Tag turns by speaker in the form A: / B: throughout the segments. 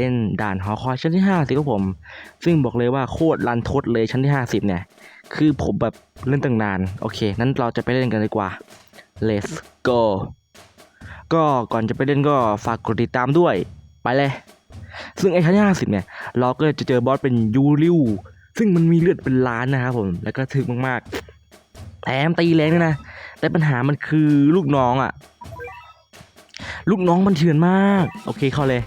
A: เล่นด่านหอคอยชั้นที่5สิครับผม ซึ่งบอกเลยว่าโคตรรันทดเลยชั้นที่50เนี่ย คือผมแบบเล่นตั้งนาน โอเค นั้นเราจะไปเล่นกันดีกว่า let's go ก็ก่อนจะไปเล่นก็ฝากกดติดตามด้วย ไปเลย ซึ่งไอ้ชั้นที่50เนี่ย เราก็จะเจอบอสเป็นยูริว ซึ่งมันมีเลือดเป็นล้านนะครับผม แล้วก็ถึกมากๆ แถมตีแรงด้วยนะ แต่ปัญหามันคือลูกน้องอะ่ะลูกน้องมันเถื่อนมาก โอเคเข้าเลย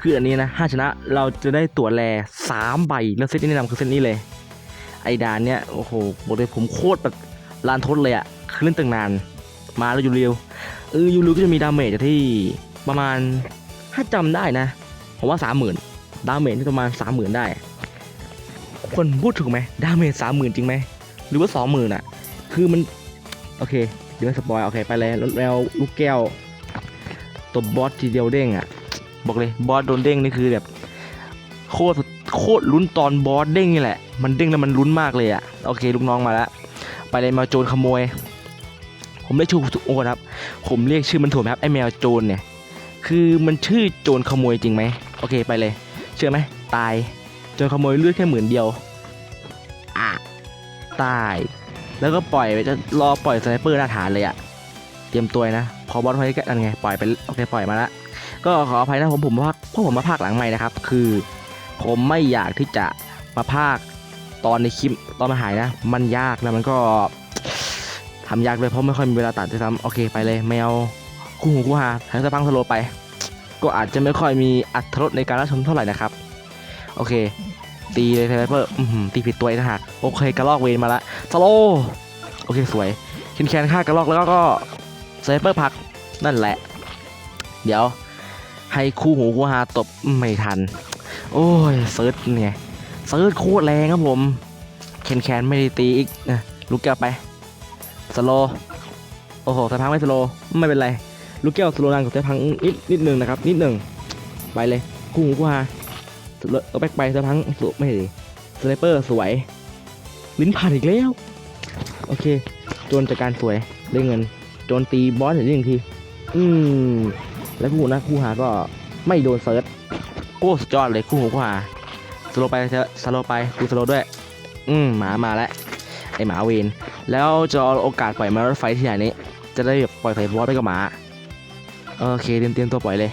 A: คืออันนี้นะห้าชนะเราจะได้ตั๋วแลสามใบแล้วเซตที่แนะนำคือเซตนี้เลย ไอ้ดานเนี่ยโอ้โหบอกเลยผมโคตรแบบลานทดเลยอะคือเล่นตั้งนาน มาแล้วยูริวเออยูริวก็จะมีดาเมจที่ประมาณถ้าจำได้นะผมว่าสามหมื่นดาเมจที่ประมาณสามหมื่นได้ คนพูดถูกไหมดาเมจสามหมื่นจริงไหมหรือว่าสองหมื่นอะคือมันโอเค เดี๋ยวสปอยโอเคไปเลยแล้วแล้วลูกแก้วตัวบอสทีเดียวเด้งอะ บอกเลยบอสโดนเด้งนี่คือแบบโคตรโคตรลุ้นตอนบอสเด้งนี่แหละ มันเด้งแล้วมันลุ้นมากเลยอะโอเคลูกน้องมาแล้วไปเลยแมวโจรขโมย ผมเรียกชื่อโอ้ครับ ผมเรียกชื่อมันถูกไหมครับไอแมวโจรเนี่ย คือมันชื่อโจรขโมยจริงไหมโอเคไปเลย เชื่อไหมตายโจรขโมยเลือดแค่หมื่นเดียวอะตาย แล้วก็ปล่อยไปจะรอปล่อยสไนเปอร์หน้าฐานเลยอะเตรียมตัวนะพอบอสไฟกันไงปล่อยไปโอเคปล่อยมาละ ก็ขออภัยนะผมผมว่าเพราะผมมาภาคหลังใหม่นะครับ คือ ผมไม่อยากที่จะมาภาคตอนในคลิปตอนมาหายนะ มันยากแล้วมันก็ทำยากเลยเพราะไม่ค่อยมีเวลาตัดด้วยซ้ำโอเคไปเลยแมวคู่หูคู่หาทางสะพังสโลไป ก็อาจจะไม่ค่อยมีอัตรสในการรับชมเท่าไหร่นะครับ โอเค ตีเลยไนเปอร์อื้อหือตีผิดตัวอีกต่างหากโอเคกระลอกเวนมาละสโลโอเคสวยเคนแคนฆ่ากระลอกแล้วก็ไนเปอร์พักนั่นแหละ เดี๋ยว ให้คู่หูคู่หาตบไม่ทัน โอ้ยเซิร์ชไงเซิร์ชโคตรแรงครับผมเคนแคนไม่ได้ตีอีกนะลูกแก้วไปสโลโอ้โหสายพังไม่สโลไม่เป็นไร ลูกแก้วสโลนางกับสายพังนิดนิดหนึ่งนะครับ นิดหนึ่งไปเลยคู่หูคู่หาเอาแบกไปสายพังสุไม่ดีสไนเปอร์สวย ลิ้นผ่านอีกแล้ว โอเคโจนจัดการสวยได้เงินโจนตีบอสเห็นหนึ่งทีอืม แล้วคู่นะคู่หาก็ไม่โดนเซิร์ชโอ้สุดยอดเลยคู่หูคู่หาสโลไปเถอะสโลไปดูสโลด้วย อืมหมามาแล้วไอหมาเวนแล้วจะเอาโอกาสปล่อยมารถไฟที่ไหนนี้ จะได้ปล่อยไฟบอสไปกับหมาโอเคเตรียมเตรียมตัวปล่อยเลย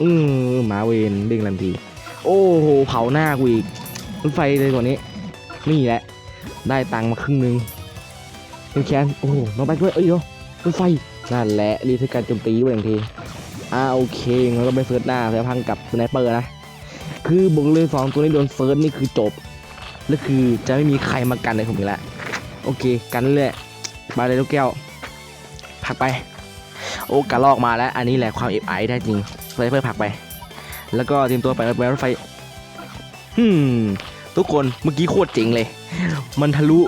A: อืมหมาเวนเด้งทันที โอ้โหเผาหน้ากูอีกรถไฟเลยกว่านี้นี่แหละ ได้ตังค์มาครึ่งหนึงเป็นแคนโอ้โหน้องแบ็คด้วยเอ้ยเดี๋ยรถไฟนั่นแหละรีเซ็ตการโจมตีไว้อย่างที อ่าโอเคงั้นก็ไปเฟิร์สหน้าแล้วพังกับสไนเปอร์นะ คือบอกเลยสองตัวนี้โดนเฟิร์สนี่คือจบ แล้วคือจะไม่มีใครมากันในผมอีกแล้วโอเค กันเรื่อยๆไปเลยลูกแก้วผักไป โอ้กระลอกมาแล้ว อันนี้แหละความเอฟไอได้จริงสไนเปอร์ผักไป แล้วก็เตรียมตัวไปไปรถไฟฮึมทุกคนเมื่อกี้โคตรเจ๋งเลย มันทะลุ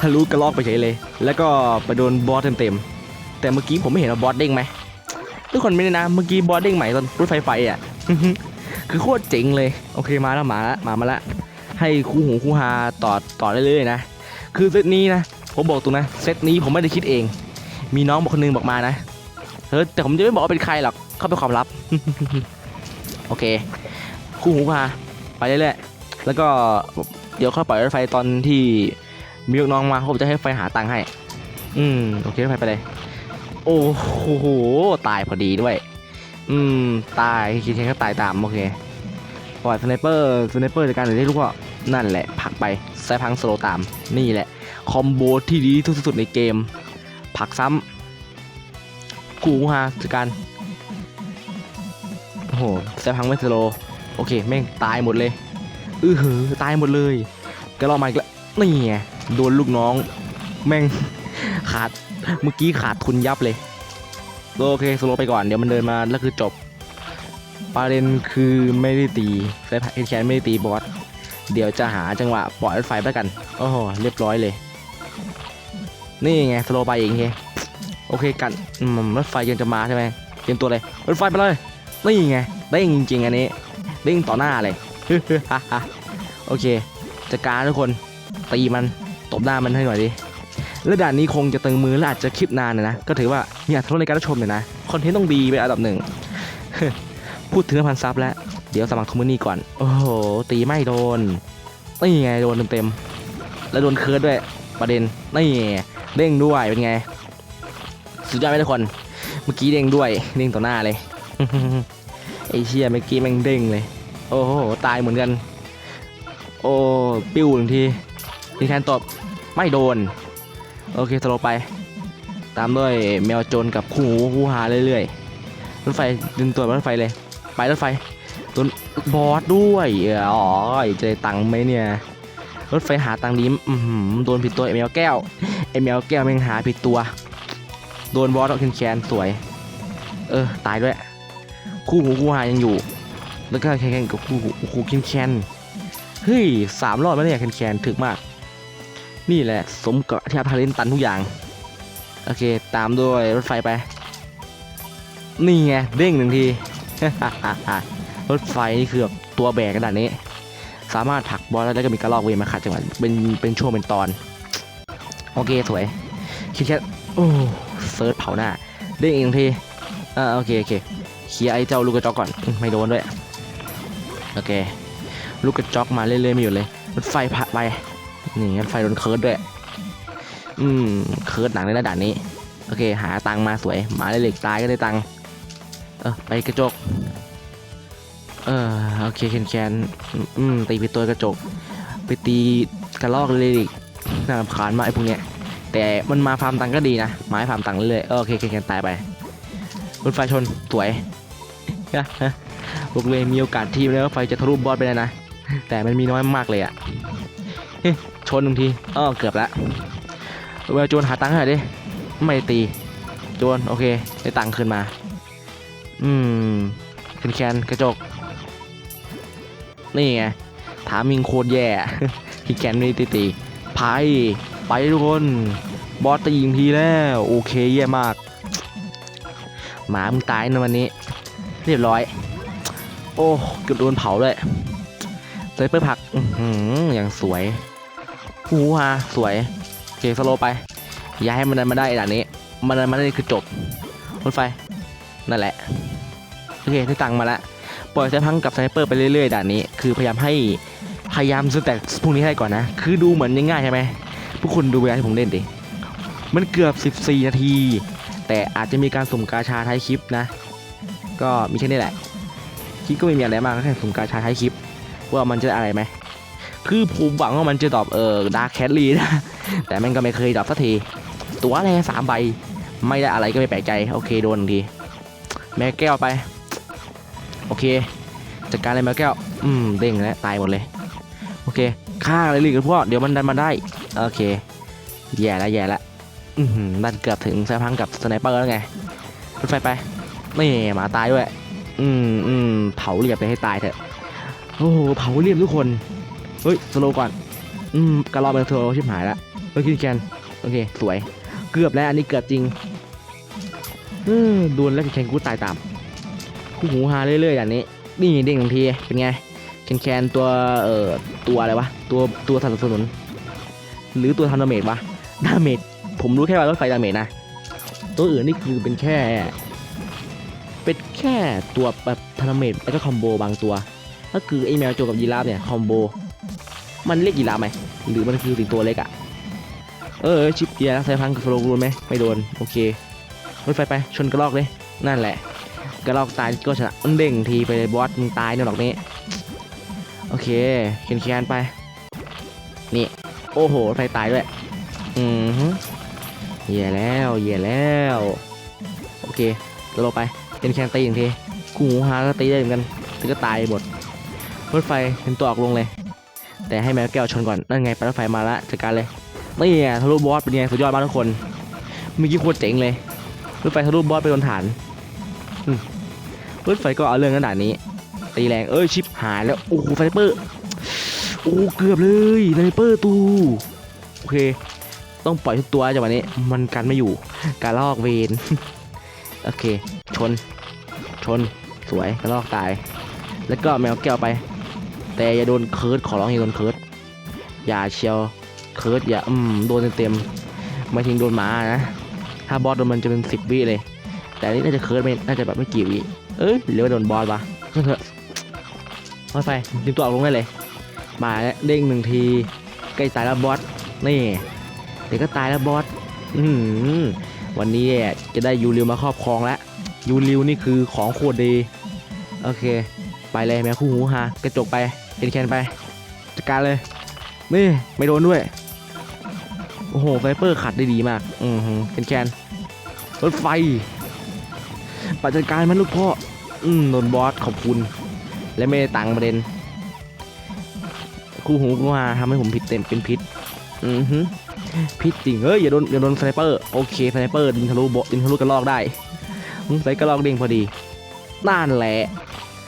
A: ทะลุกระลอกไปเฉยเลย แล้วก็ไปโดนบอสเต็มๆแต่เมื่อกี้ผมไม่เห็นว่าบอสเด้งไหม ทุกคนไม่ได้นะ เมื่อกี้บอสเด้งใหม่ตอนรถไฟไฟอะ คือโคตรเจ๋งเลย โอเคมาแล้วมาละมามาละ ให้คู่หูคู่ฮาต่อต่อเรื่อยๆนะ คือเซตนี้นะ ผมบอกตรงนะ เซตนี้ผมไม่ได้คิดเอง มีน้องบอกคนนึงบอกมานะเฮ้ยแต่ผมจะไม่บอกว่าเป็นใครหรอก เข้าเป็นความลับ โอเค คู่หูคู่ฮาไปเรื่อยๆแล้วก็เดี๋ยวค่อยปล่อยรถไฟตอนที่มีลูกน้องมาผมจะให้ไฟหาตังค์ให้ อืม โอเครถไฟไปเลย โอ้โห ตายพอดีด้วย อืม ตายคิดแค่ก็ตายตามโอเคปล่อยสไนเปอร์สไนเปอร์จากการได้ลูกก็นั่นแหละผักไปสายพังสโลตามนี่แหละ คอมโบที่ดีที่สุดในเกม ผักซ้ำกูฮาจากการโอ้โหสายพังไม่สโลโอเคแม่งตายหมดเลยอือหือตายหมดเลยก็รอมาอีกแล้วนี่ไงโดนลูกน้อง แม่งขาด เมื่อกี้ขาดทุนยับเลย โอเคสโลไปก่อนเดี๋ยวมันเดินมาแล้วคือจบประเด็นคือไม่ได้ตีไซพเอ็นแคนไม่ได้ตีบอสเดี๋ยวจะหาจังหวะปล่อยรถไฟไปกัน โอ้โห เรียบร้อยเลย นี่ไงสโลไปเองไงโอเคกันรถไฟยังจะมาใช่ไหมเตรียมตัวเลย รถไฟไปเลย นี่ไงเด้งจริงๆอันนี้เด้งต่อหน้าเลยโอเคจัดการทุกคนตีมันตบหน้ามันให้หน่อยดิ และด่านนี้คงจะตึงมือและอาจจะคลิปนานนะนะ ก็ถือว่ามีอัตรสในการรับชมเลยนะ คอนเทนต์ต้องดีเป็นอันดับหนึ่ง พูดถึงพันซับแล้ว เดี๋ยวสมัครทูมินี่ก่อน โอ้โห ตีไม่โดน นี่ไงโดนเต็มๆ แล้วโดนเคิร์ดด้วย ประเด็น นี่เด้งด้วยเป็นไง สุดยอดไหมทุกคน เมื่อกี้เด้งด้วย เด้งต่อหน้าเลย ไอเชี่ยเมื่อกี้แม่งเด้งเลย โอ้โห ตายเหมือนกัน โอ้ ปิ้วหนึ่งทีทีแทนตบไม่โดน โอเคสโลไป ตามด้วยแมวโจรกับคู่หูคู่หาเรื่อยๆรถไฟดึงตัวรถไฟเลย ไปรถไฟโดนบอสด้วยอ๋อจะได้ตังค์ไหมเนี่ยรถไฟหาตังค์ดีอือหือโดนผิดตัวไอแมวแก้วไอแมวแก้วแม่งหาผิดตัว โดนบอสเอาแคนสวย เออตายด้วย คู่หูคู่หายังอยู่ แล้วก็แข่งกับคู่หูคู่แคนเฮ้ยสามรอบแล้วเนี่ยแคนถึกมาก นี่แหละ สมกับที่อาทาเลนตันทุกอย่าง โอเค ตามด้วยรถไฟไป นี่ไง เด้งหนึ่งที รถไฟนี่คือแบบตัวแบกกระดนี้ สามารถผักบอลแล้วก็มีกระลอกเวมาขัดจังหวะเป็นเป็นช่วงเป็นตอน โอเค สวย คิดแค่โอ้เซิร์ชเผาหน้า เด้งอีกหนึ่งทีอ่าโอเคโอเคเคลียร์ไอ้เจ้าลูกกระจอกก่อนไม่โดนด้วย โอเค ลูกกระจอกมาเรื่อยๆไม่หยุดเลย รถไฟผ่านไป นี่รถไฟโดนเคิร์ดด้วย อืม เคิร์ดหนังในระดับนี้ โอเค หาตังมาสวย หมาเหล็กตายก็ได้ตัง เออ ไปกระจก เออ โอเคแคนแคนอืม ตีไปตัวกระจก ไปตีกระลอกเลยอีกน่ารำคาญมากไอ้พวกเนี้ย แต่มันมาฟาร์มตังก็ดีนะ ไม้ฟาร์มตังเรื่อยๆเออโอเคแคนแคนตายไปรถไฟชน สวยบอกเลยมีโอกาสที่รถไฟจะทะลุบอสไปแล้วนะ แต่มันมีน้อยมากเลยอะ นหนึ่งทีอ้อเกือบละเวลโจรหาตังค์ให้หน่อยดิ ไม่ตีโจรโอเคได้ตังค์คืนมา อืมแคนแคนกระจก นี่ไง ถามมิงโคตรแย่ที่แคนไม่ตีตีพายไปทุกคน บอสตียิงทีแล้ว โอเคเยี่ยมาก หมามึงตายในวันนี้ เรียบร้อย โอ้เกือบโดนเผาเลยเซเปอร์ผัก อือย่างสวย หูฮาสวยโอเคสโลไป อย่าให้มันดันมาได้ด่านนี้ มันดันมาได้คือจบรถไฟนั่นแหละโอเคได้ตังค์มาแล้วปล่อยไซพังกับไซเปอร์ไปเรื่อยๆด่านนี้ คือพยายามให้พยายามสแต็กพวกนี้ให้ก่อนนะ คือดูเหมือนง่ายๆใช่ไหมพวกคุณดูเวลาที่ผมเล่นดิมันเกือบ 14 นาที แต่อาจจะมีการสุ่มกาชาท้ายคลิปนะ ก็มีแค่นี้แหละคลิปก็ไม่มีอะไรมากแค่สุ่มกาชาท้ายคลิป ว่ามันจะอะไรไหม คือผมหวังว่ามันจะตอบเออดาร์คแคทลีนะ แต่มันก็ไม่เคยตอบสักที ตัวอะไรสามใบ ไม่ได้อะไรก็ไม่แปลกใจ โอเคโดนที แม่แก้วไป โอเค จัดการเลยแม่แก้ว อืมเด้งแล้วตายหมดเลย โอเคฆ่าอะไรลยกันพวกเดี๋ยวมันดันมาได้ โอเค แย่แล้วแย่แล้วอือหือดันเกือบถึงไซพังกับสไนเปอร์แล้วไงรถไฟไป นี่หมาตายด้วย อืมอืมเผาเรียบไปให้ตายเถอะ โอ้โหเผาเรียบทุกคน เฮ้ยสโลว์ก่อน อืมกระรอกเป็นเธอชิบหายละเฮ้ยคินแคนโอเค สวย เกือบแล้วอันนี้เกือบจริงเออโดนแล้วคินแคนกูตายตามคู่หูฮาเรื่อยๆอย่างนี้ นี่เด้งทันที เป็นไงแคนแคนตัว เอ่อ ตัวอะไรวะ ตัว ตัวสนับสนุน หรือตัวทำดาเมจวะ ดาเมจ ผมรู้แค่ว่ารถไฟดาเมจนะ ตัวอื่นนี่คือเป็นแค่ เป็นแค่ตัวแบบทำดาเมจแล้วก็คอมโบบางตัว ก็คือไอแมวโจกับยีราฟเนี่ย คอมโบ มันเรียกยีราฟไหมหรือมันคือสิงตัวเล็กอะเออชิปเกียร์ใส่พังกับโฟลว์ไหมไม่โดนโอเครถไฟไปชนกระลอกเลยนั่นแหละ กระลอกตายก็ชนะมันเด้งทีไปเลยบอสมึงตายเนี่ยหรอกนี้โอเคเขียนแคนไป นี่ โอ้โหไฟตายด้วยอือฮึเย่แล้วเย่แล้ว โอเคตลงไปเป็นแคนตีอย่างทีกูหูฮาก็ตีได้เหมือนกันแต่ก็ตายหมดรถไฟเป็นตัวออกลงเลย แต่ให้แมวแก้วชนก่อน นั่นไงปรถไฟมาละจัดการเลยนี่ไงทะลุบอสเป็นไงสุดยอดมากทุกคนเมื่อกี้โคตรเจ๋งเลยรถไฟทะลุบอสไปโดนฐานรถไฟก็เอาเรื่องขนาดนี้ตีแรงเอ้ยชิปหายแล้วโอ้โหไฟเปอร์โอ้เกือบเลยไฟเปอร์ตูโอเค ต้องปล่อยทุกตัวจังหวะนี้มันกันไม่อยู่ การลอกเวนโอเค ชน ชนสวยกระลอกตาย แล้วก็แมวแก้วไป แต่อย่าโดนเคิร์ดขอร้องอย่าโดนเคิร์ดอย่าเชียวเคิร์ดอย่าอืมโดนเต็มๆไม่ทิ้งโดนหมานะถ้าบอสโดนมันจะเป็นสิบวิเลย แต่อันนี่น่าจะเคิร์ดไม่น่าจะแบบไม่กี่วิเอ้ยหรือว่าโดนบอสวะเถอะรถไฟเตรียมตัวออกลงได้เลย มาแล้วเด้งหนึ่งทีใกล้ตายแล้วบอสนี่เดี๋ยวก็ตายแล้วบอสอืวันนี้จะได้ยูริวมาครอบครองแล้วยูริวนี่คือของโคตรดีโอเค ไปเลยแมวคู่หูฮากระจกไปเอ็นแคนไปจัดการเลยนี่ไม่โดนด้วยโอ้โหไฟเปอร์ขัดได้ดีมากอือหือเอ็นแคนรถไฟปัดจัดการมันลูกพ่ออืมโดนบอสขอบคุณ และไม่ได้ตังประเด็น คู่หูกูมาทำให้ผมผิดเต็มเป็นพิษอือหือพิษจริงเฮ้ยอย่าโดนอย่าโดนสไนเปอร์โอเคสไนเปอร์ดิงทะลุโบดิงทะลุกระลอกได้อืมใส่กระลอกเด้งพอดีนั่นแหละ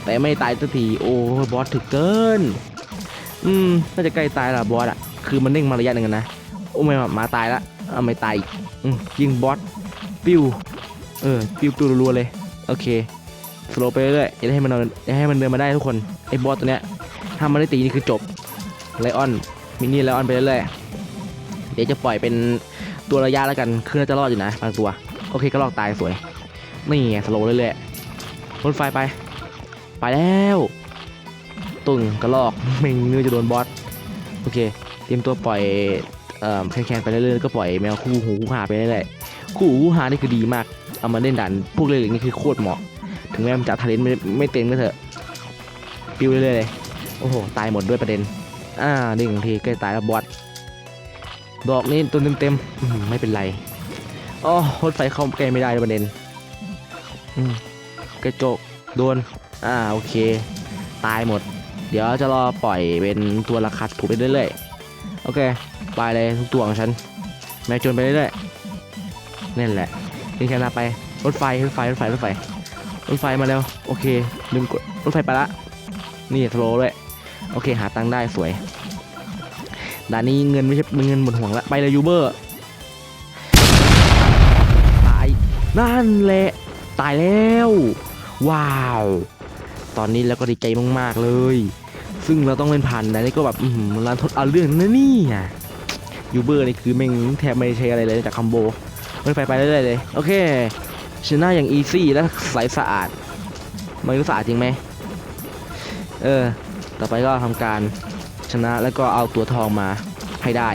A: แต่ไม่ตายสักทีโอ้บอสถึกเกิน อืมน่าจะใกล้ตายละบอสอะคือมันเด้งมาระยะหนึ่งนะโอ้ไม่มาตายละเอาไม่ตายอืมยิงบอสปิ้วเออปิ้วปิ้วรัวเลยโอเคสโลไปเรื่อยๆอย่าให้มันเดินอย่าให้มันเดินมาได้ทุกคนไอ้บอสตัวเนี้ยถ้ามันได้ตีนี่คือจบไลออนมินี่ไลออนไปเรื่อยๆเดี๋ยวจะปล่อยเป็นตัวระยะแล้วกันคือน่าจะรอดอยู่นะบางตัว โอเคก็ลอกตายสวยนี่สโลเรื่อยๆรถไฟไป ไปแล้ว ตุ่งกระลอกไม่งือจะโดนบอสโอเค เตรียมตัวปล่อยเอ่อแคนๆไปเรื่อยๆก็ปล่อยแมวคู่หูคู่หาไปเรื่อยๆคู่หูคู่หานี่คือดีมากเอามาเล่นดันพวกเล่นอย่างนี้คือโคตรเหมาะ ถึงแม้มันจะทาเลนไม่ไม่เต็มก็เถอะปิวเรื่อยๆเลยโอ้โหตายหมดด้วยประเด็นอ่าเด้งทีใกล้ตายแล้วบอสดอกนี้ตัวเต็มๆไม่เป็นไรอ๋อรถไฟเข้าใกล้ไม่ได้ประเด็นอืมกระจกโดน อ่าโอเค ตายหมด เดี๋ยวจะรอปล่อยเป็นตัวราคาถูกไปเรื่อยๆ โอเคไปเลยทุกตัวของฉัน แมวจนไปเรื่อยๆนั่นแหละนี่แค่นาไปรถไฟรถไฟรถไฟรถไฟรถไฟมาแล้วโอเคลืมกดรถไฟไปละนี่สโลว์ด้วยโอเคหาตังค์ได้สวยด่านนี้เงินไม่ใช่เงินหมดห่วงละไปเลยยูเบอร์ตายนั่นแหละตายแล้ว ว้าว ตอนนี้เราก็ดีใจมากๆเลย ซึ่งเราต้องเล่นผ่านนะนี่ก็แบบอือหือร้านทดเอาเรื่องนะนี่อะยูเบอร์นี่คือแม่งแทบไม่ใช้อะไรเลยจากคอมโบไม่ไปไปเรื่อยๆเลยโอเคชนะอย่างอีซี่และใสสะอาดมันรู้สะอาดจริงไหมเออ ต่อไปก็ทำการชนะแล้วก็เอาตัวทองมาให้ได้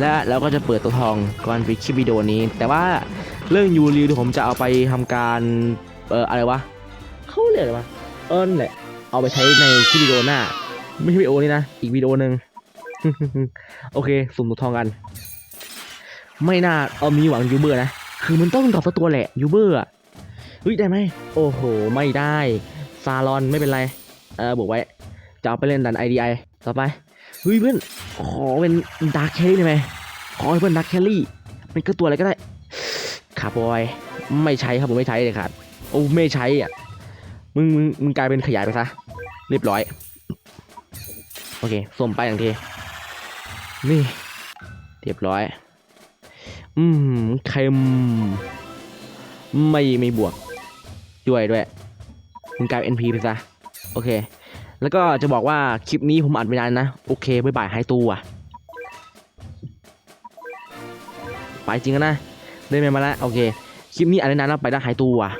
A: และเราก็จะเปิดตัวทองก่อนปิดคลิปวิดีโอนี้ แต่ว่าเรื่องยูริวผมจะเอาไปทำการเอออะไรวะเขาเรียกอะไรวะ อิญแหละ เอาไปใช้ในคลิปวิดีโอหน้า ไม่ใช่วิดีโอนี้นะ อีกวิดีโอหนึ่ง โอเค สุ่มตัวทองกัน ไม่น่าเอามีหวังยูเบอร์นะ คือมันต้องตอบตัวแหละยูเบอร์อะเฮ้ยได้ไหม โอ้โห ไม่ได้ ซาลอนไม่เป็นไร เออบอกไว้ จะเอาไปเล่นดัน IDI ต่อไป เฮ้ยเพื่อน ขอเป็นดาร์คแคลรี่ได้ไหม ขอให้เพื่อนดาร์คแคลรี่มันก็ตัวอะไรก็ได้ขาบอย ไม่ใช้ครับผมไม่ใช้เลยครับ โอ้ไม่ใช้อะ มึงมึงมึงกลายเป็นขยายไปซะเรียบร้อย โอเคส่งไปอย่างทีนี่ เรียบร้อย อืมเค็มไม่ไม่บวกด้วยด้วยมึงกลายเป็น NP ไปซะโอเค แล้วก็จะบอกว่าคลิปนี้ผมอัดไม่นานนะ โอเคบายบายไฮตูอะไปจริงนะ ได้ไหมมาแล้วโอเค คลิปนี้อัดได้นานแล้วไปได้ไฮตูอะ